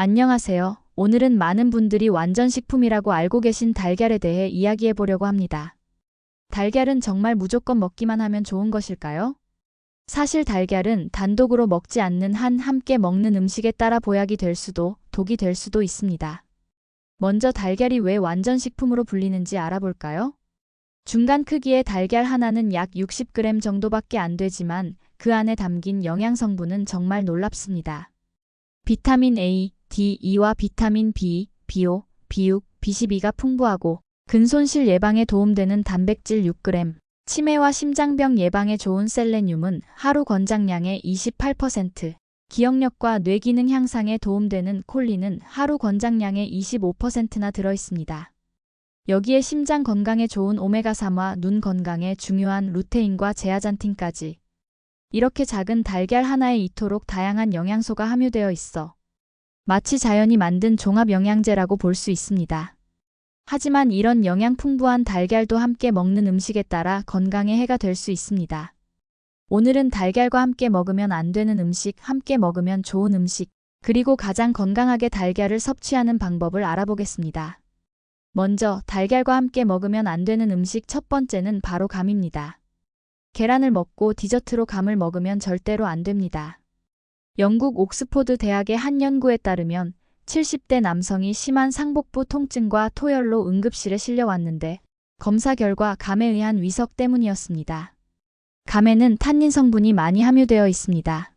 안녕하세요. 오늘은 많은 분들이 완전식품이라고 알고 계신 달걀에 대해 이야기해 보려고 합니다. 달걀은 정말 무조건 먹기만 하면 좋은 것일까요? 사실 달걀은 단독으로 먹지 않는 한 함께 먹는 음식에 따라 보약이 될 수도 독이 될 수도 있습니다. 먼저 달걀이 왜 완전식품으로 불리는지 알아볼까요? 중간 크기의 달걀 하나는 약 60g 정도밖에 안 되지만 그 안에 담긴 영양 성분은 정말 놀랍습니다. 비타민 A, D, E와 비타민 B, B5, B6, B12가 풍부하고 근손실 예방에 도움되는 단백질 6g, 치매와 심장병 예방에 좋은 셀레늄은 하루 권장량의 28%, 기억력과 뇌기능 향상에 도움되는 콜린은 하루 권장량의 25%나 들어 있습니다. 여기에 심장 건강에 좋은 오메가3와 눈 건강에 중요한 루테인과 제아잔틴까지. 이렇게 작은 달걀 하나에 이토록 다양한 영양소가 함유되어 있어 마치 자연이 만든 종합 영양제라고 볼 수 있습니다. 하지만 이런 영양 풍부한 달걀도 함께 먹는 음식에 따라 건강에 해가 될 수 있습니다. 오늘은 달걀과 함께 먹으면 안 되는 음식, 함께 먹으면 좋은 음식, 그리고 가장 건강하게 달걀을 섭취하는 방법을 알아보겠습니다. 먼저 달걀과 함께 먹으면 안 되는 음식 첫 번째는 바로 감입니다. 계란을 먹고 디저트로 감을 먹으면 절대로 안 됩니다. 영국 옥스포드 대학의 한 연구에 따르면 70대 남성이 심한 상복부 통증과 토열로 응급실에 실려왔는데 검사 결과 감에 의한 위석 때문이었습니다. 감에는 탄닌 성분이 많이 함유되어 있습니다.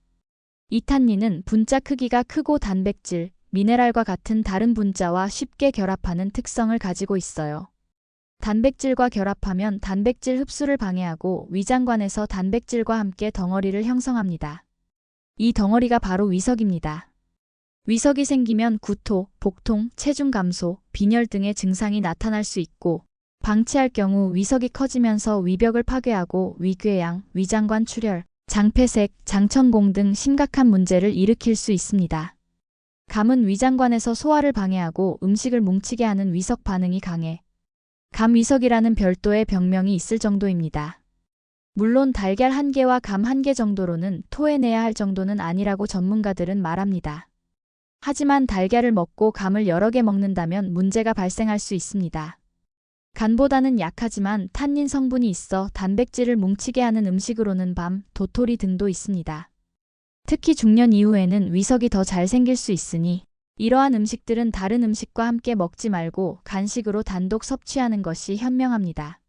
이 탄닌은 분자 크기가 크고 단백질, 미네랄과 같은 다른 분자와 쉽게 결합하는 특성을 가지고 있어요. 단백질과 결합하면 단백질 흡수를 방해하고 위장관에서 단백질과 함께 덩어리를 형성합니다. 이 덩어리가 바로 위석입니다. 위석이 생기면 구토, 복통, 체중 감소, 빈혈 등의 증상이 나타날 수 있고 방치할 경우 위석이 커지면서 위벽을 파괴하고 위궤양, 위장관 출혈, 장폐색, 장천공 등 심각한 문제를 일으킬 수 있습니다. 감은 위장관에서 소화를 방해하고 음식을 뭉치게 하는 위석 반응이 강해 감위석이라는 별도의 병명이 있을 정도입니다. 물론 달걀 한 개와 감 한 개 정도로는 토해내야 할 정도는 아니라고 전문가들은 말합니다. 하지만 달걀을 먹고 감을 여러 개 먹는다면 문제가 발생할 수 있습니다. 간보다는 약하지만 탄닌 성분이 있어 단백질을 뭉치게 하는 음식으로는 밤, 도토리 등도 있습니다. 특히 중년 이후에는 위석이 더 잘 생길 수 있으니 이러한 음식들은 다른 음식과 함께 먹지 말고 간식으로 단독 섭취하는 것이 현명합니다.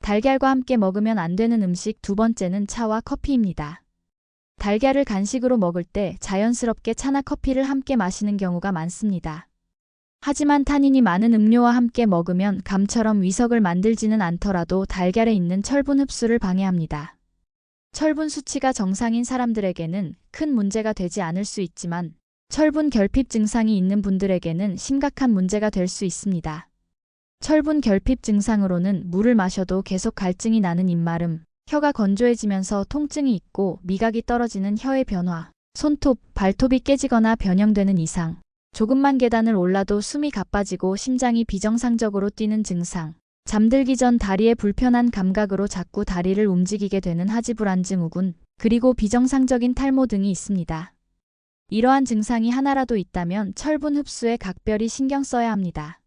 달걀과 함께 먹으면 안 되는 음식 두 번째는 차와 커피입니다. 달걀을 간식으로 먹을 때 자연스럽게 차나 커피를 함께 마시는 경우가 많습니다. 하지만 탄닌이 많은 음료와 함께 먹으면 감처럼 위석을 만들지는 않더라도 달걀에 있는 철분 흡수를 방해합니다. 철분 수치가 정상인 사람들에게는 큰 문제가 되지 않을 수 있지만 철분 결핍 증상이 있는 분들에게는 심각한 문제가 될 수 있습니다. 철분 결핍 증상으로는 물을 마셔도 계속 갈증이 나는 입마름, 혀가 건조해지면서 통증이 있고 미각이 떨어지는 혀의 변화, 손톱, 발톱이 깨지거나 변형되는 이상, 조금만 계단을 올라도 숨이 가빠지고 심장이 비정상적으로 뛰는 증상, 잠들기 전 다리에 불편한 감각으로 자꾸 다리를 움직이게 되는 하지불안 증후군, 그리고 비정상적인 탈모 등이 있습니다. 이러한 증상이 하나라도 있다면 철분 흡수에 각별히 신경 써야 합니다.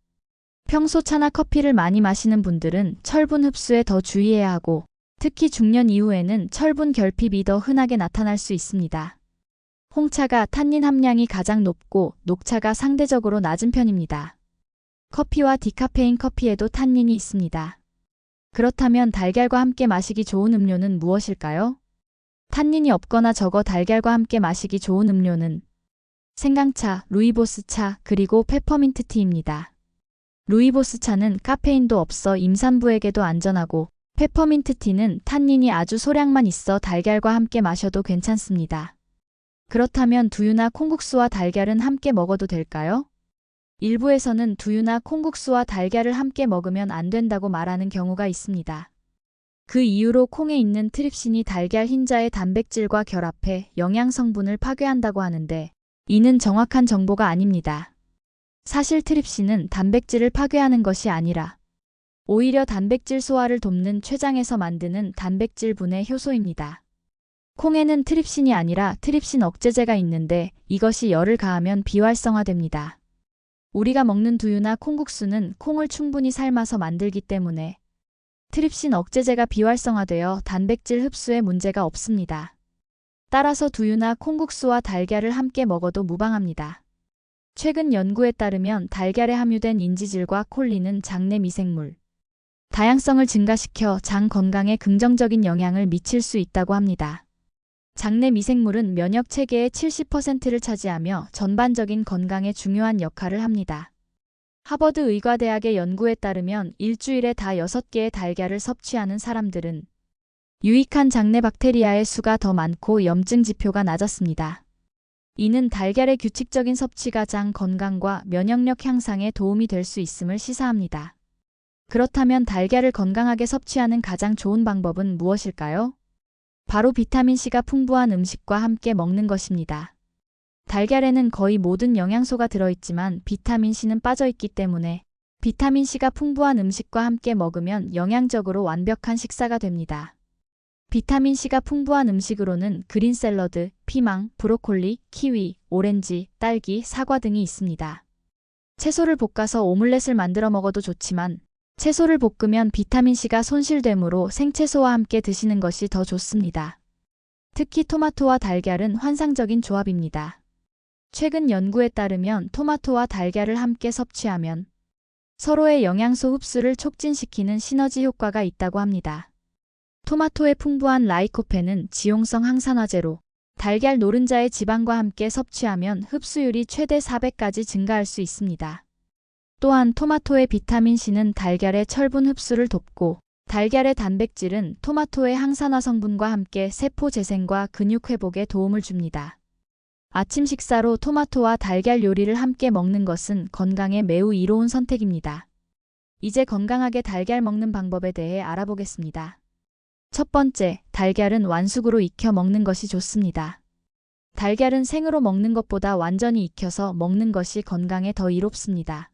평소 차나 커피를 많이 마시는 분들은 철분 흡수에 더 주의해야 하고 특히 중년 이후에는 철분 결핍이 더 흔하게 나타날 수 있습니다. 홍차가 탄닌 함량이 가장 높고 녹차가 상대적으로 낮은 편입니다. 커피와 디카페인 커피에도 탄닌이 있습니다. 그렇다면 달걀과 함께 마시기 좋은 음료는 무엇일까요? 탄닌이 없거나 적어 달걀과 함께 마시기 좋은 음료는 생강차, 루이보스차, 그리고 페퍼민트티입니다. 루이보스차는 카페인도 없어 임산부에게도 안전하고 페퍼민트 티는 탄닌이 아주 소량만 있어 달걀과 함께 마셔도 괜찮습니다. 그렇다면 두유나 콩국수와 달걀은 함께 먹어도 될까요? 일부에서는 두유나 콩국수와 달걀을 함께 먹으면 안 된다고 말하는 경우가 있습니다. 그 이유로 콩에 있는 트립신이 달걀 흰자의 단백질과 결합해 영양 성분을 파괴한다고 하는데 이는 정확한 정보가 아닙니다. 사실 트립신은 단백질을 파괴하는 것이 아니라 오히려 단백질 소화를 돕는 췌장에서 만드는 단백질 분해 효소입니다. 콩에는 트립신이 아니라 트립신 억제제가 있는데 이것이 열을 가하면 비활성화됩니다. 우리가 먹는 두유나 콩국수는 콩을 충분히 삶아서 만들기 때문에 트립신 억제제가 비활성화되어 단백질 흡수에 문제가 없습니다. 따라서 두유나 콩국수와 달걀을 함께 먹어도 무방합니다. 최근 연구에 따르면 달걀에 함유된 인지질과 콜린은 장내 미생물, 다양성을 증가시켜 장 건강에 긍정적인 영향을 미칠 수 있다고 합니다. 장내 미생물은 면역 체계의 70%를 차지하며 전반적인 건강에 중요한 역할을 합니다. 하버드 의과대학의 연구에 따르면 일주일에 다 6개의 달걀을 섭취하는 사람들은 유익한 장내 박테리아의 수가 더 많고 염증 지표가 낮았습니다. 이는 달걀의 규칙적인 섭취가 장 건강과 면역력 향상에 도움이 될 수 있음을 시사합니다. 그렇다면 달걀을 건강하게 섭취하는 가장 좋은 방법은 무엇일까요? 바로 비타민C가 풍부한 음식과 함께 먹는 것입니다. 달걀에는 거의 모든 영양소가 들어있지만 비타민C는 빠져있기 때문에 비타민C가 풍부한 음식과 함께 먹으면 영양적으로 완벽한 식사가 됩니다. 비타민C가 풍부한 음식으로는 그린 샐러드, 피망, 브로콜리, 키위, 오렌지, 딸기, 사과 등이 있습니다. 채소를 볶아서 오믈렛을 만들어 먹어도 좋지만 채소를 볶으면 비타민C가 손실되므로 생채소와 함께 드시는 것이 더 좋습니다. 특히 토마토와 달걀은 환상적인 조합입니다. 최근 연구에 따르면 토마토와 달걀을 함께 섭취하면 서로의 영양소 흡수를 촉진시키는 시너지 효과가 있다고 합니다. 토마토의 풍부한 라이코펜은 지용성 항산화제로 달걀 노른자의 지방과 함께 섭취하면 흡수율이 최대 400까지 증가할 수 있습니다. 또한 토마토의 비타민C는 달걀의 철분 흡수를 돕고 달걀의 단백질은 토마토의 항산화 성분과 함께 세포 재생과 근육 회복에 도움을 줍니다. 아침 식사로 토마토와 달걀 요리를 함께 먹는 것은 건강에 매우 이로운 선택입니다. 이제 건강하게 달걀 먹는 방법에 대해 알아보겠습니다. 첫 번째, 달걀은 완숙으로 익혀 먹는 것이 좋습니다. 달걀은 생으로 먹는 것보다 완전히 익혀서 먹는 것이 건강에 더 이롭습니다.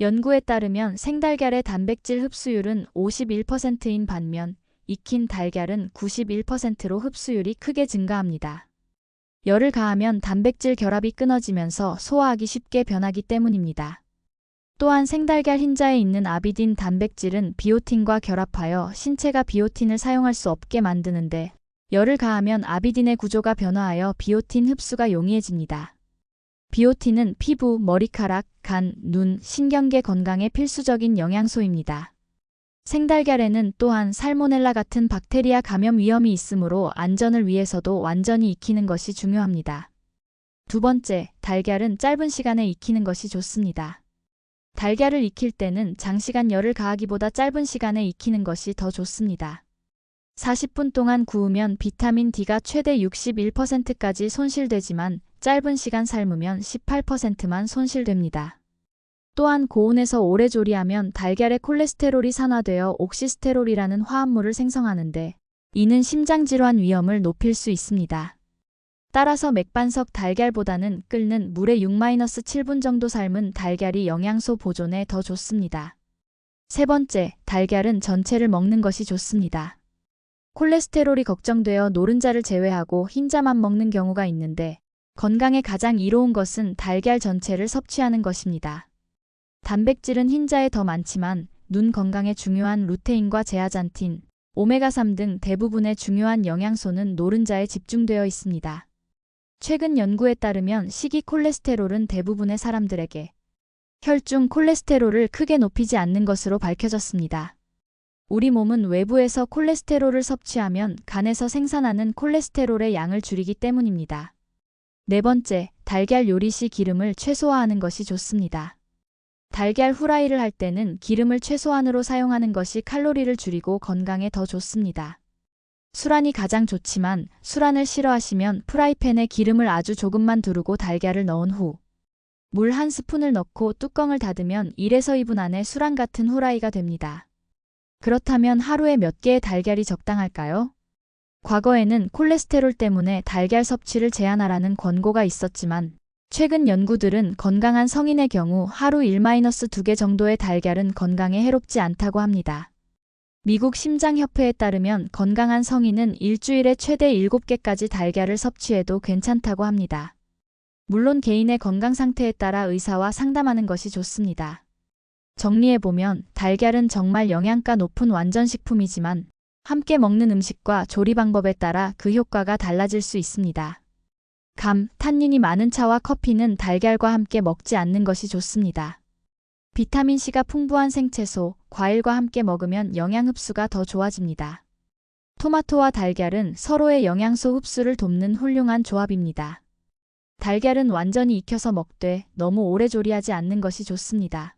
연구에 따르면 생달걀의 단백질 흡수율은 51%인 반면 익힌 달걀은 91%로 흡수율이 크게 증가합니다. 열을 가하면 단백질 결합이 끊어지면서 소화하기 쉽게 변하기 때문입니다. 또한 생달걀 흰자에 있는 아비딘 단백질은 비오틴과 결합하여 신체가 비오틴을 사용할 수 없게 만드는데 열을 가하면 아비딘의 구조가 변화하여 비오틴 흡수가 용이해집니다. 비오틴은 피부, 머리카락, 간, 눈, 신경계 건강에 필수적인 영양소입니다. 생달걀에는 또한 살모넬라 같은 박테리아 감염 위험이 있으므로 안전을 위해서도 완전히 익히는 것이 중요합니다. 두 번째, 달걀은 짧은 시간에 익히는 것이 좋습니다. 달걀을 익힐 때는 장시간 열을 가하기보다 짧은 시간에 익히는 것이 더 좋습니다. 40분 동안 구우면 비타민 D가 최대 61%까지 손실되지만 짧은 시간 삶으면 18%만 손실됩니다. 또한 고온에서 오래 조리하면 달걀의 콜레스테롤이 산화되어 옥시스테롤이라는 화합물을 생성하는데 이는 심장질환 위험을 높일 수 있습니다. 따라서 맥반석 달걀보다는 끓는 물에 6-7분 정도 삶은 달걀이 영양소 보존에 더 좋습니다. 세 번째, 달걀은 전체를 먹는 것이 좋습니다. 콜레스테롤이 걱정되어 노른자를 제외하고 흰자만 먹는 경우가 있는데 건강에 가장 이로운 것은 달걀 전체를 섭취하는 것입니다. 단백질은 흰자에 더 많지만 눈 건강에 중요한 루테인과 제아잔틴, 오메가3 등 대부분의 중요한 영양소는 노른자에 집중되어 있습니다. 최근 연구에 따르면 식이 콜레스테롤은 대부분의 사람들에게 혈중 콜레스테롤을 크게 높이지 않는 것으로 밝혀졌습니다. 우리 몸은 외부에서 콜레스테롤을 섭취하면 간에서 생산하는 콜레스테롤의 양을 줄이기 때문입니다. 네 번째, 달걀 요리 시 기름을 최소화하는 것이 좋습니다. 달걀 후라이를 할 때는 기름을 최소한으로 사용하는 것이 칼로리를 줄이고 건강에 더 좋습니다. 수란이 가장 좋지만 수란을 싫어하시면 프라이팬에 기름을 아주 조금만 두르고 달걀을 넣은 후 물 한 스푼을 넣고 뚜껑을 닫으면 1에서 2분 안에 수란 같은 후라이가 됩니다. 그렇다면 하루에 몇 개의 달걀이 적당할까요? 과거에는 콜레스테롤 때문에 달걀 섭취를 제한하라는 권고가 있었지만 최근 연구들은 건강한 성인의 경우 하루 1-2개 정도의 달걀은 건강에 해롭지 않다고 합니다. 미국 심장협회에 따르면 건강한 성인은 일주일에 최대 7개까지 달걀을 섭취해도 괜찮다고 합니다. 물론 개인의 건강 상태에 따라 의사와 상담하는 것이 좋습니다. 정리해보면 달걀은 정말 영양가 높은 완전식품이지만 함께 먹는 음식과 조리 방법에 따라 그 효과가 달라질 수 있습니다. 감, 탄닌이 많은 차와 커피는 달걀과 함께 먹지 않는 것이 좋습니다. 비타민C가 풍부한 생채소, 과일과 함께 먹으면 영양 흡수가 더 좋아집니다. 토마토와 달걀은 서로의 영양소 흡수를 돕는 훌륭한 조합입니다. 달걀은 완전히 익혀서 먹되 너무 오래 조리하지 않는 것이 좋습니다.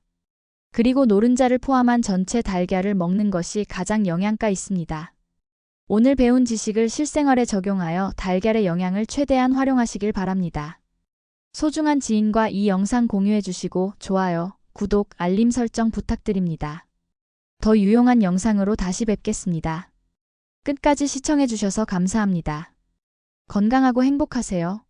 그리고 노른자를 포함한 전체 달걀을 먹는 것이 가장 영양가 있습니다. 오늘 배운 지식을 실생활에 적용하여 달걀의 영양을 최대한 활용하시길 바랍니다. 소중한 지인과 이 영상 공유해 주시고 좋아요, 구독, 알림 설정 부탁드립니다. 더 유용한 영상으로 다시 뵙겠습니다. 끝까지 시청해 주셔서 감사합니다. 건강하고 행복하세요.